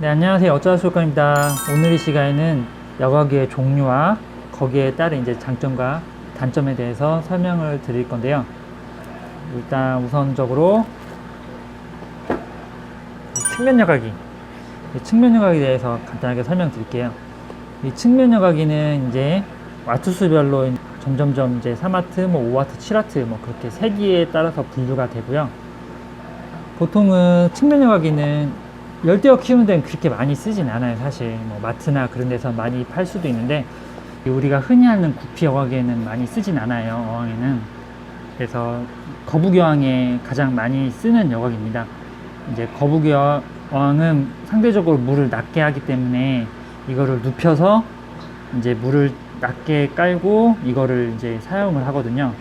네, 안녕하세요. 어쩌다 솔건입니다. 오늘 이 시간에는 여과기의 종류와 거기에 따른 이제 장점과 단점에 대해서 설명을 드릴 건데요. 일단 우선적으로 측면 여과기. 이 측면 여과기에 대해서 간단하게 설명드릴게요. 이 측면 여과기는 이제 와트수별로 점점점 이제 3와트, 뭐 5와트, 7와트 뭐 그렇게 세기에 따라서 분류가 되고요. 보통은 측면 여과기는 열대어 키우는 데는 그렇게 많이 쓰진 않아요 사실. 뭐 마트나 그런 데서 많이 팔 수도 있는데 우리가 흔히 하는 구피 여과기에는 많이 쓰진 않아요 어항에는. 그래서 거북이 어항에 가장 많이 쓰는 여과기입니다. 이제 거북이 어- 어항은 상대적으로 물을 낮게 하기 때문에 이거를 눕혀서 이제 물을 낮게 깔고 이거를 이제 사용을 하거든요.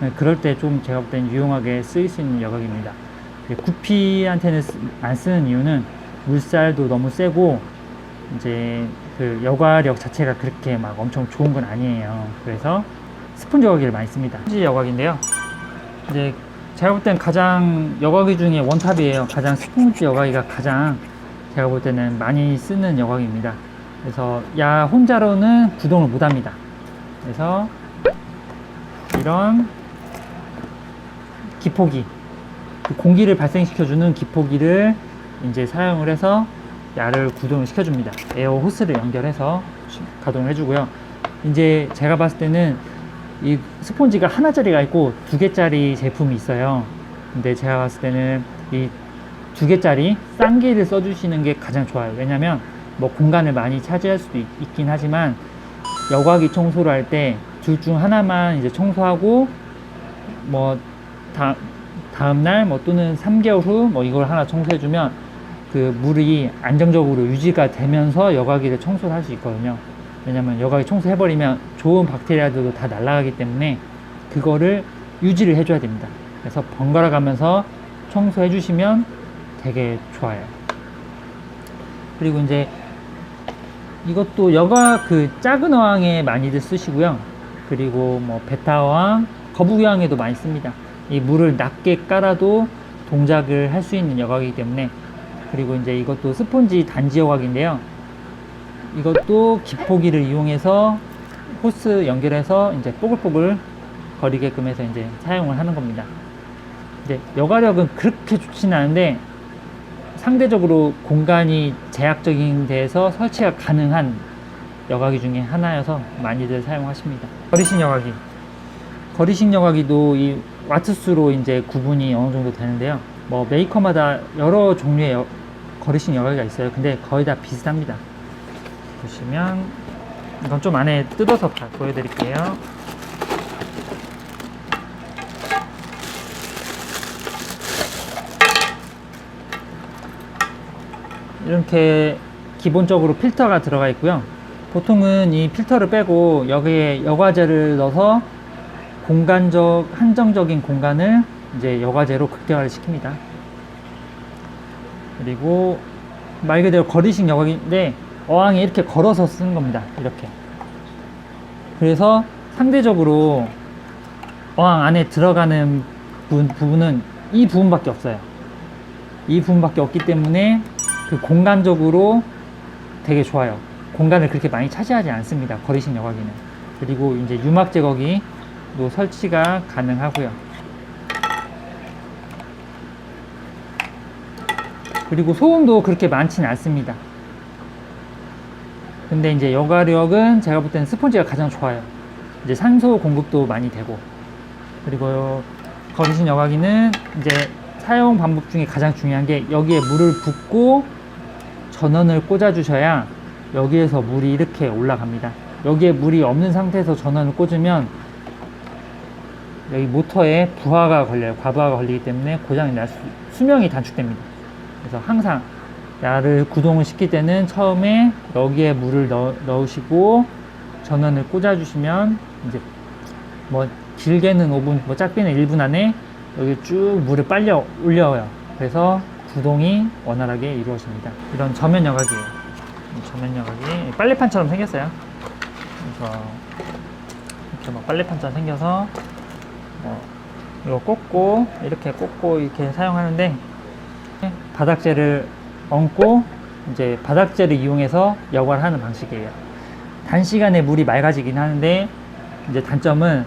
네, 그럴 때 좀 제가 볼 땐 유용하게 쓰일 수 있는 여과기입니다. 예, 구피한테는 쓰- 안 쓰는 이유는 물살도 너무 세고 이제 그 여과력 자체가 그렇게 막 엄청 좋은 건 아니에요. 그래서 스폰지 여과기를 많이 씁니다. 스폰지 여과기인데요. 이제 제가 볼땐 가장 여과기 중에 원탑이에요. 가장 스폰지 여과기가 가장 제가 볼 때는 많이 쓰는 여과기입니다. 그래서 야 혼자로는 구동을 못 합니다. 그래서 이런 기포기 그 공기를 발생시켜주는 기포기를 이제 사용을 해서 야를 구동을 시켜줍니다. 에어 호스를 연결해서 시- 가동을 해주고요. 이제 제가 봤을 때는 이 스폰지가 하나짜리가 있고 두 개짜리 제품이 있어요. 근데 제가 봤을 때는 이 두 개짜리 쌍기를 써주시는 게 가장 좋아요. 왜냐면 뭐 공간을 많이 차지할 수도 있, 긴 하지만 여과기 청소를 할 때 둘 중 하나만 이제 청소하고 뭐 다, 다음 날 뭐 또는 3개월 후 뭐 이걸 하나 청소해주면 그 물이 안정적으로 유지가 되면서 여과기를 청소를 할 수 있거든요. 왜냐면 여과기 청소해버리면 좋은 박테리아들도 다 날아가기 때문에 그거를 유지를 해줘야 됩니다. 그래서 번갈아 가면서 청소해 주시면 되게 좋아요. 그리고 이제 이것도 여과 그 작은 어항에 많이들 쓰시고요. 그리고 뭐 베타 어항, 거북이 어항에도 많이 씁니다. 이 물을 낮게 깔아도 동작을 할 수 있는 여과기이기 때문에 그리고 이제 이것도 스폰지 단지 여과기인데요. 이것도 기포기를 이용해서 호스 연결해서 이제 뽀글뽀글 거리게끔 해서 이제 사용을 하는 겁니다. 이제 여과력은 그렇게 좋지는 않은데 상대적으로 공간이 제약적인 데에서 설치가 가능한 여과기 중에 하나여서 많이들 사용하십니다. 거리식 여과기. 거리식 여과기도 이 와트수로 이제 구분이 어느 정도 되는데요. 뭐 메이커마다 여러 종류의 여- 거리식 여과기가 있어요. 근데 거의 다 비슷합니다. 보시면 이건 좀 안에 뜯어서 봐- 보여드릴게요. 이렇게 기본적으로 필터가 들어가 있고요. 보통은 이 필터를 빼고 여기에 여과제를 넣어서 공간적 한정적인 공간을 이제 여과제로 극대화를 시킵니다. 그리고 말 그대로 거리식 여과기인데 어항에 이렇게 걸어서 쓰는 겁니다. 이렇게. 그래서 상대적으로 어항 안에 들어가는 부분, 부분은 이 부분밖에 없어요. 이 부분밖에 없기 때문에 그 공간적으로 되게 좋아요. 공간을 그렇게 많이 차지하지 않습니다. 거리식 여과기는. 그리고 이제 유막 제거기도 설치가 가능하고요. 그리고 소음도 그렇게 많지는 않습니다. 근데 이제 여과력은 제가 볼 때는 스폰지가 가장 좋아요. 이제 산소 공급도 많이 되고. 그리고 거리식 여과기는 이제 사용 방법 중에 가장 중요한 게 여기에 물을 붓고 전원을 꽂아 주셔야 여기에서 물이 이렇게 올라갑니다. 여기에 물이 없는 상태에서 전원을 꽂으면 여기 모터에 부하가 걸려요. 과부하가 걸리기 때문에 고장이 날 수, 수명이 단축됩니다. 그래서 항상 야를 구동을 시킬 때는 처음에 여기에 물을 넣, 넣으시고 전원을 꽂아 주시면 이제 뭐 길게는 5분, 뭐 짧게는 1분 안에 여기 쭉 물을 빨려 올려요. 그래서 구동이 원활하게 이루어집니다. 이런 저면. 이 저면 여과기 빨래판처럼 생겼어요. 그래서 이렇게 뭐 빨래판처럼 생겨서 뭐 이거 꽂고 이렇게 꽂고 이렇게 사용하는데 바닥재를 얹고 이제 바닥재를 이용해서 여과를 하는 방식이에요. 단시간에 물이 맑아지긴 하는데 이제 단점은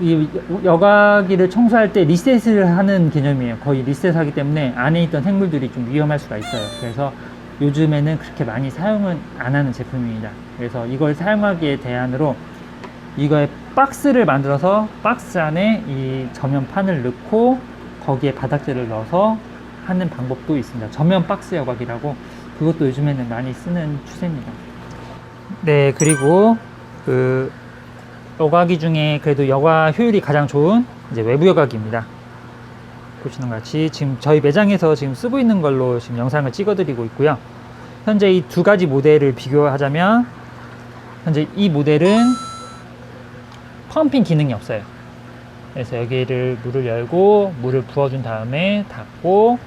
이 여과기를 청소할 때 리셋을 하는 개념이에요. 거의 리셋하기 때문에 안에 있던 생물들이 좀 위험할 수가 있어요. 그래서 요즘에는 그렇게 많이 사용은 안 하는 제품입니다. 그래서 이걸 사용하기에 대안으로 이거에 박스를 만들어서 박스 안에 이 저면판을 넣고 거기에 바닥재를 넣어서 하는 방법도 있습니다. 저면 박스 여과기라고 그것도 요즘에는 많이 쓰는 추세입니다. 네, 그리고 그 여과기 중에 그래도 여과 효율이 가장 좋은 이제 외부 여과기입니다. 보시는 것 같이 지금 저희 매장에서 지금 쓰고 있는 걸로 지금 영상을 찍어드리고 있고요. 현재 이 두 가지 모델을 비교하자면 현재 이 모델은 펌핑 기능이 없어요. 그래서 여기를 물을 열고 물을 부어준 다음에 닫고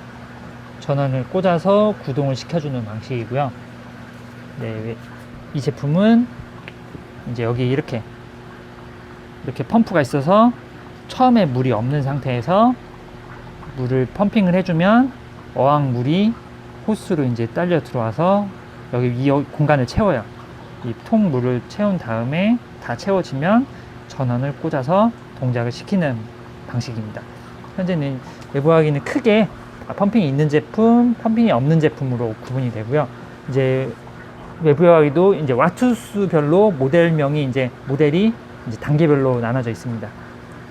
전원을 꽂아서 구동을 시켜주는 방식이고요. 네, 이 제품은 이제 여기 이렇게 이렇게 펌프가 있어서 처음에 물이 없는 상태에서 물을 펌핑을 해주면 어항 물이 호스로 이제 딸려 들어와서 여기 이 여- 공간을 채워요. 이 통 물을 채운 다음에 다 채워지면 전원을 꽂아서 동작을 시키는 방식입니다. 현재는 외부하기는 크게 아, 펌핑이 있는 제품, 펌핑이 없는 제품으로 구분이 되고요. 이제 외부하기도 이제 와트수별로 모델명이 이제 모델이 이제 단계별로 나눠져 있습니다.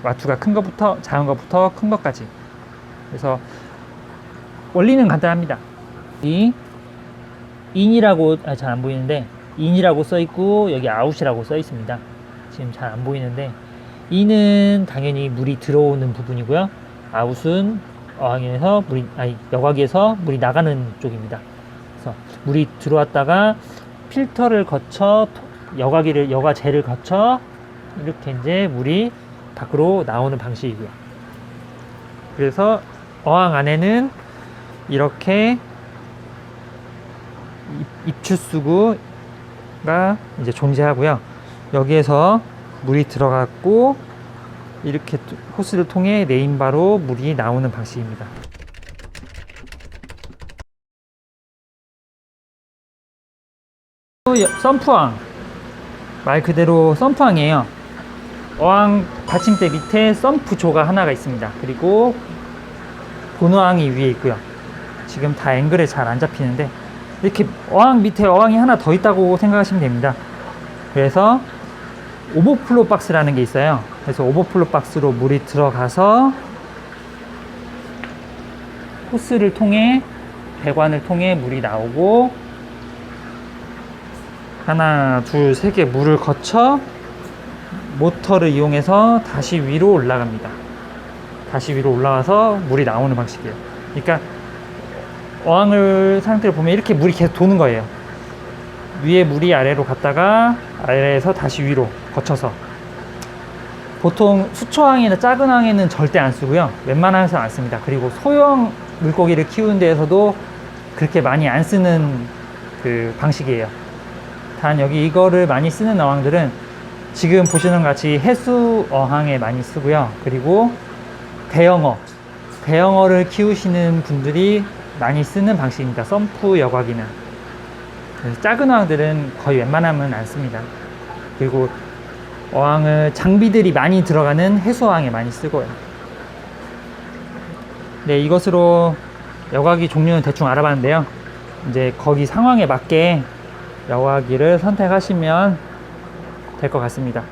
와트가 큰 것부터 작은 것부터 큰 것까지. 그래서 원리는 간단합니다. 이 인이라고 아, 잘 안 보이는데 인이라고 써 있고 여기 아웃이라고 써 있습니다. 지금 잘 안 보이는데 인은 당연히 물이 들어오는 부분이고요. 아웃은 어항에서 물이 아니 여과기에서 물이 나가는 쪽입니다. 그래서 물이 들어왔다가 필터를 거쳐 여과기를 여과젤을 거쳐 이렇게 이제 물이 밖으로 나오는 방식이고요. 그래서 어항 안에는 이렇게 입- 입출수구가 이제 존재하고요. 여기에서 물이 들어갔고 이렇게 또- 호스를 통해 네임바로 물이 나오는 방식입니다. 썬프왕 말 그대로 썬프왕이에요. 어항 받침대 밑에 썬프조가 하나가 있습니다. 그리고 본어항이 위에 있고요. 지금 다 앵글에 잘 안 잡히는데 이렇게 어항 밑에 어항이 하나 더 있다고 생각하시면 됩니다. 그래서 오버플로 박스라는 게 있어요. 그래서 오버플로 박스로 물이 들어가서 호스를 통해 배관을 통해 물이 나오고 하나, 둘, 세 개 물을 거쳐 모터를 이용해서 다시 위로 올라갑니다. 다시 위로 올라가서 물이 나오는 방식이에요. 그러니까 어항을 상태를 보면 이렇게 물이 계속 도는 거예요. 위에 물이 아래로 갔다가 아래에서 다시 위로 거쳐서 보통 수초항이나 작은 항에는 절대 안 쓰고요. 웬만한 항에서 안 씁니다. 그리고 소형 물고기를 키우는 데에서도 그렇게 많이 안 쓰는 그 방식이에요. 단 여기 이거를 많이 쓰는 어항들은 지금 보시는 것 같이 해수 어항에 많이 쓰고요. 그리고 대형어, 대형어를 키우시는 분들이 많이 쓰는 방식입니다. 썸프 여과기는. 작은 어항들은 거의 웬만하면 안 씁니다. 그리고 어항을 장비들이 많이 들어가는 해수어항에 많이 쓰고요. 네, 이것으로 여과기 종류는 대충 알아봤는데요. 이제 거기 상황에 맞게 여과기를 선택하시면 될 것 같습니다.